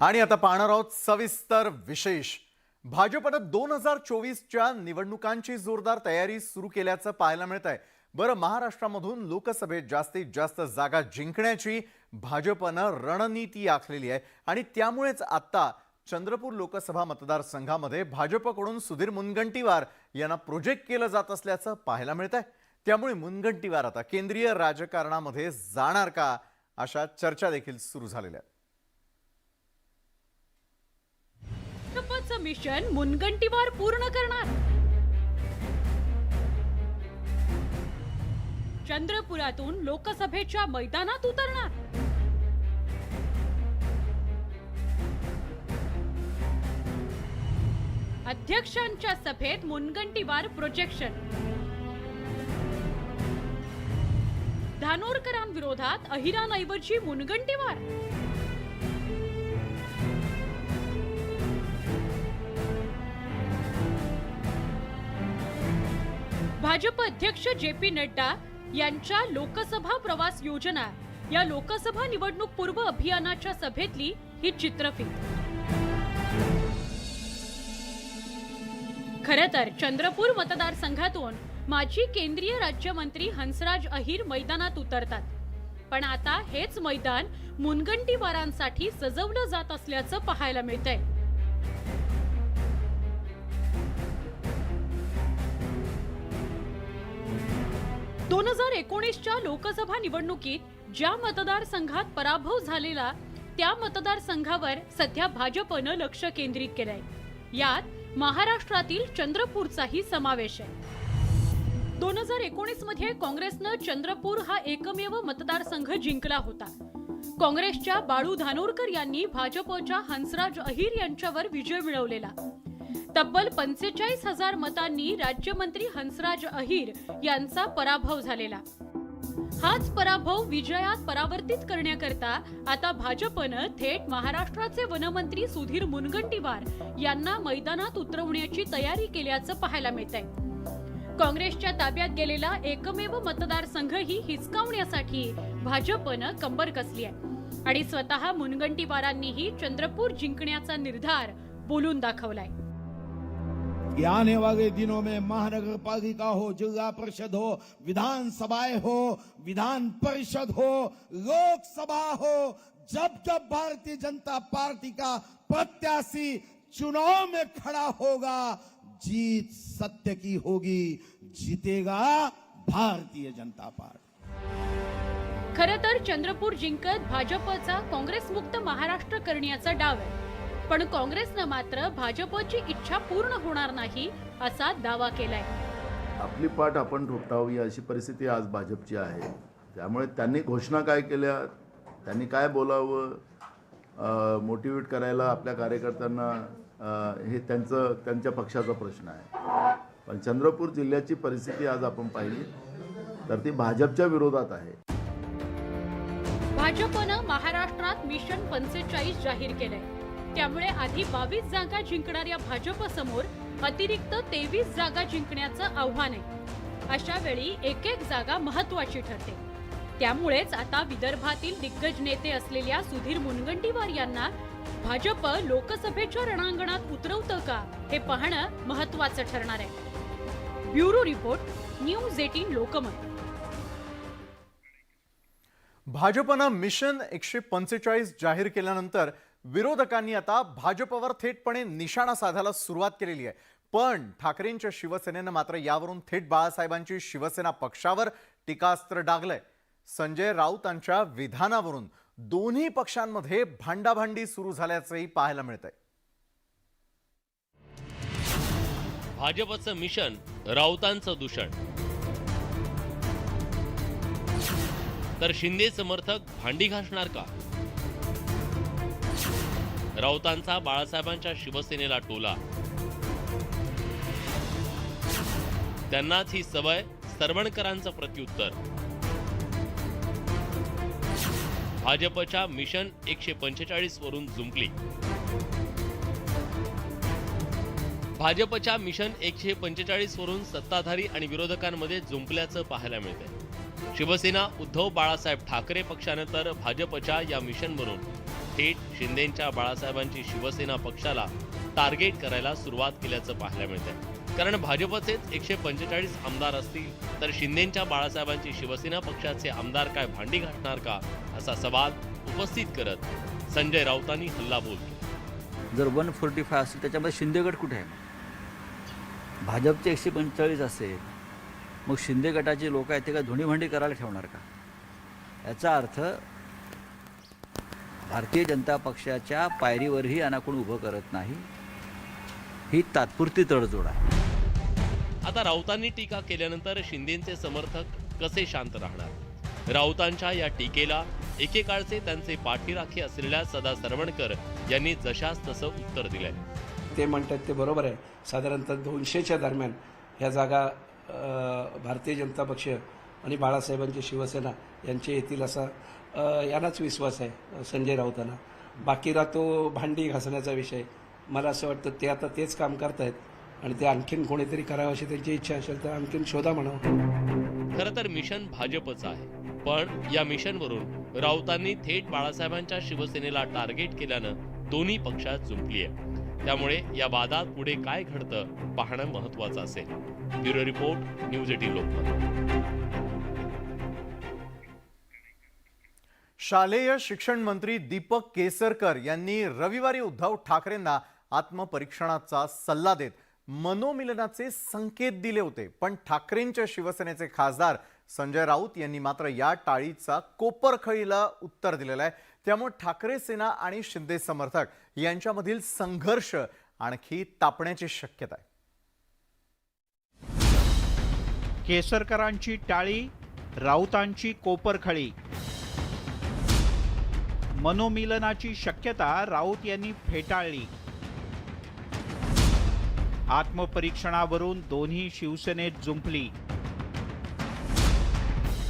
आणि आता पाहणार आहोत सविस्तर विशेष. भाजपनं दोन हजार चोवीसच्या निवडणुकांची जोरदार तयारी सुरू केल्याचं पाहायला मिळत आहे बरं महाराष्ट्रामधून लोकसभेत जास्तीत जास्त जागा जिंकण्याची भाजपनं रणनीती आखलेली आहे. आणि त्यामुळेच आता चंद्रपूर लोकसभा मतदारसंघामध्ये भाजपकडून सुधीर मुनगंटीवार यांना प्रोजेक्ट केलं जात असल्याचं पाहायला मिळत आहे त्यामुळे मुनगंटीवार आता केंद्रीय राजकारणामध्ये जाणार का? अशा चर्चा देखील सुरू झालेल्या आहेत. मिशन मुनगंटीवार पूर्ण करणार. चंद्रपुरातून लोकसभेच्या मैदानात उतरणार. अध्यक्षांच्या सभेत मुनगंटीवार प्रोजेक्शन धानोरकरांविरोधात अहिरांऐवजी मुनगंटीवार. भाजप अध्यक्ष जे पी नड्डा यांच्या लोकसभा प्रवास योजना या लोकसभा निवडणूक पूर्व अभियानाच्या सभेतली ही चित्रफित. खर तर चंद्रपूर मतदारसंघातून माजी केंद्रीय राज्यमंत्री हंसराज अहिर मैदानात उतरतात. पण आता हेच मैदान मुनगंटीवारांसाठी सजवलं जात असल्याचं पाहायला मिळतंय. दोन हजार एकोणीसच्या लोकसभा निवडणुकीत ज्या मतदारसंघात पराभव झालेला त्या मतदारसंघावर सध्या भाजपनं लक्ष केंद्रित केलंय. यात महाराष्ट्रातील चंद्रपूरचाही समावेश आहे. दोन हजार एकोणीसमध्ये काँग्रेसनं चंद्रपूर हा एकमेव मतदारसंघ जिंकला होता. काँग्रेसच्या बाळू धानोरकर यांनी भाजपच्या हंसराज अहिर यांच्यावर विजय मिळवलेला. तब्बल पंचेचाळीस हजार मतांनी राज्यमंत्री हंसराज अहिर यांचा पराभव झालेला. हाच पराभव विजयात परावर्तित करण्याकरता आता भाजपनं थेट महाराष्ट्राचे वनमंत्री सुधीर मुनगंटीवार यांना मैदानात उतरवण्याची तयारी केल्याचं पाहायला मिळतंय. काँग्रेसच्या ताब्यात गेलेला एकमेव मतदारसंघही हिसकावण्यासाठी भाजपनं कंबर कसली आहे. आणि स्वतः मुनगंटीवारांनीही चंद्रपूर जिंकण्याचा निर्धार बोलून दाखवलाय. कि आने वाले दिनों में महानगर पालिका हो जिला परिषद हो विधानसभाएं हो विधान परिषद हो लोकसभा हो जब जब भारतीय जनता पार्टी का प्रत्याशी चुनाव में खड़ा होगा जीत सत्य की होगी जीतेगा भारतीय जनता पार्टी। खर तर चंद्रपूर जिंकत भाजपचा काँग्रेस मुक्त महाराष्ट्र करण्याचा डाव आहे. पण काँग्रेसनं मात्र भाजपची इच्छा पूर्ण होणार नाही असा दावा केलाय. आपली पाठ आपण ठोठावी अशी परिस्थिती आज भाजपची आहे. त्यामुळे त्यांनी घोषणा काय केल्या? त्यांनी काय बोलावं? मोटिवेट करायला आपल्या कार्यकर्त्यांना हे त्यांचं त्यांच्या पक्षाचा प्रश्न आहे. पण चंद्रपूर जिल्ह्याची परिस्थिती आज आपण पाहिली तर ती भाजपच्या विरोधात आहे. भाजपनं महाराष्ट्रात मिशन पंचेचाळीस जाहीर केलंय. त्यामुळे आधी बावीस जागा जिंकणाऱ्या भाजपसमोर अतिरिक्त तेवीस जागा जिंकण्याचं आव्हान आहे. अशा वेळी एक एक जागा महत्वाची ठरते. त्यामुळेच आता विदर्भातील दिग्गज नेते असलेल्या सुधीर मुनगंटीवार यांना भाजप लोकसभेच्या रणांगणात उतरवतं का हे पाहणं महत्वाचं ठरणार आहे. Bureau report news eighteen Lokmat. भाजपनं मिशन एकशे पंचेचाळीस जाहीर केल्यानंतर विरोधकांनी आता भाजपवर थेटपणे निशाणा साधायला सुरुवात केलेली आहे. पण ठाकरेंच्या शिवसेनेनं मात्र यावरून थेट बाळासाहेबांची शिवसेना पक्षावर टीकास्त्र डागलंय. संजय राऊतांच्या विधानावरून दोन्ही पक्षांमध्ये भांडाभांडी सुरू झाल्याचंही पाहायला मिळत आहे भाजपचं मिशन राऊतांचं दूषण. तर शिंदे समर्थक भांडी घासणार का? राऊतांचा बाळासाहेबांच्या शिवसेनेला टोला. त्यांनाच ही सवय सरवणकरांचं प्रत्युत्तर. भाजपच्या मिशन एकशे पंचेचाळीस वरून जुंपली भाजपच्या मिशन एकशे पंचेचाळीस वरून सत्ताधारी आणि विरोधकांमध्ये जुंपल्याचं पाहायला मिळतंय. शिवसेना उद्धव बाळासाहेब ठाकरे पक्षाने तर भाजपच्या या मिशनवरून थेट शिंदेंच्या बाळासाहेबांची शिवसेना पक्षाला टार्गेट करायला सुरुवात केल्याचं पाहायला मिळतंय. कारण भाजपचेच एकशे पंचेचाळीस आमदार असतील तर शिंदेंच्या बाळासाहेबांची शिवसेना पक्षाचे आमदार काय भांडी घाटणार का? असा सवाल उपस्थित करत संजय राऊतांनी हल्ला बोल जर वन फोर्टी फाय असेल त्याच्यामध्ये शिंदेगड कुठे आहे? भाजपचे एकशे पंचेचाळीस असेल मग शिंदे गटाचे लोक आहेत ते काय धुणीभांडी करायला ठेवणार का? याचा अर्थ भारतीय जनता पक्षाच्या पायरीवरही यांना कोण उभं करत नाही. ही तात्पुरती तडजोड आहे. आता राऊतांनी टीका केल्यानंतर शिंदेचे समर्थक कसे शांत राहणार? राऊतांच्या या टीकेला एकेकाळचे त्यांचे पाठीराखे असलेल्या सदा सरवणकर यांनी जशास तसं उत्तर दिलंय. ते म्हणतात ते बरोबर आहे. साधारणतः दोनशेच्या दरम्यान ह्या जागा भारतीय जनता पक्ष आणि बाळासाहेबांची शिवसेना यांचे येतील असा यालाच विश्वास आहे संजय राऊतांना. बाकी राहतो भांडी घासण्याचा विषय. मला असं वाटतं ते आता तेच काम करतायत आणि ते आणखीन कोणीतरी करावं अशी त्यांची इच्छा असेल तर आणखीन शोधा म्हणावं. खरं तर मिशन भाजपचं आहे. पण या मिशनवरून राऊतांनी थेट बाळासाहेबांच्या शिवसेनेला टार्गेट केल्यानं दोन्ही पक्षात जुंपली आहे त्यामुळे या वादात पुढे काय घडतं पाहणं महत्वाचं असेल. Bureau report news eighteen Lokmat. शालेय शिक्षण मंत्री दीपक केसरकर यांनी रविवारी उद्धव ठाकरेंना आत्मपरीक्षणाचा सल्ला देत मनोमिलनाचे संकेत दिले होते. पण ठाकरेंच्या शिवसेनेचे खासदार संजय राऊत यांनी मात्र या टाळीचा कोपरखळीला उत्तर दिलेलं आहे. त्यामुळे ठाकरे सेना आणि शिंदे समर्थक यांच्यामधील संघर्ष आणखी तापण्याची शक्यता आहे. केसरकरांची टाळी राऊतांची कोपरखळी. मनोमिलनाची शक्यता राऊत यांनी फेटाळली. आत्मपरीक्षणावरून दोन्ही शिवसेनेत जुंपली.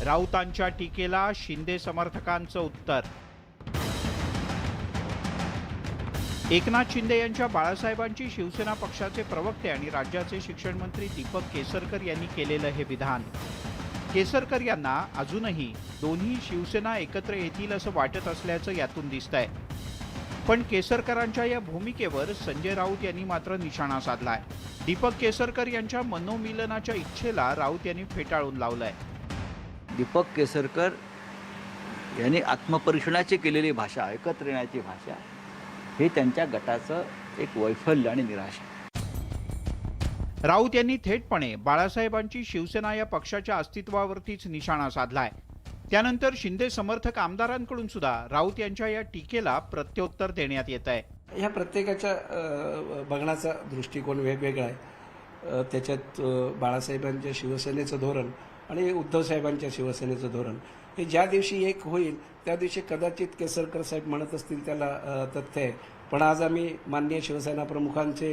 राऊतांच्या टीकेला शिंदे समर्थकांचं उत्तर. एकनाथ शिंदे यांच्या बाळासाहेबांची शिवसेना पक्षाचे प्रवक्ते आणि राज्याचे शिक्षण मंत्री दीपक केसरकर यांनी केलेलं हे विधान. केसरकर यांना अजूनही दोन्ही शिवसेना एकत्र येतील असं वाटत असल्याचं यातून दिसतंय. पण केसरकरांच्या या भूमिकेवर संजय राऊत यांनी मात्र निशाणा साधलाय. दीपक केसरकर यांच्या मनोमिलनाच्या इच्छेला राऊत यांनी फेटाळून लावलंय. दीपक केसरकर यांनी आत्मपरीक्षणाची केलेली भाषा एकत्र येण्याची भाषा हे त्यांच्या गटाचं एक वैफल्य आणि निराशा राऊत यांनी थेटपणे बाळासाहेबांची शिवसेना या पक्षाच्या अस्तित्वावरतीच निशाणा साधलाय. त्यानंतर शिंदे समर्थक आमदारांकडून सुद्धा राऊत यांच्या या टीकेला प्रत्युत्तर देण्यात येत आहे. ह्या प्रत्येकाच्या बघण्याचा दृष्टिकोन वेगवेगळा आहे. त्याच्यात बाळासाहेबांच्या शिवसेनेचं धोरण आणि उद्धवसाहेबांच्या शिवसेनेचं धोरण. हे ज्या दिवशी एक होईल त्या दिवशी कदाचित केसरकर साहेब म्हणत असतील त्याला तथ्य आहे. पण आज आम्ही माननीय शिवसेना प्रमुखांचे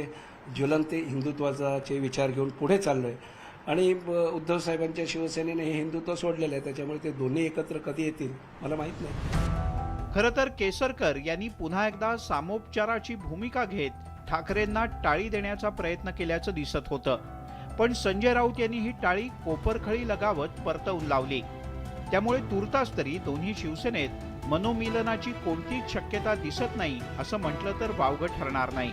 ज्वलंत हिंदुत्वाचे विचार घेऊन पुढे चाललोय. आणि उद्धव उद्धवसाहेबांच्या शिवसेनेने हे हिंदुत्व सोडलेलं आहे. त्याच्यामुळे ते दोन्ही एकत्र कधी येतील मला माहीत नाही. खरं तर केसरकर यांनी पुन्हा एकदा सामोपचाराची भूमिका घेत ठाकरेंना टाळी देण्याचा प्रयत्न केल्याचं दिसत होतं. पण संजय राऊत यांनी ही टाळी कोपरखळी लगावत परतवून लावली. त्यामुळे तुर्तास तरी दोन्ही शिवसेनेत मनोमिलनाची कोणतीच शक्यता दिसत नाही असं म्हटलं तर वावगं ठरणार नाही.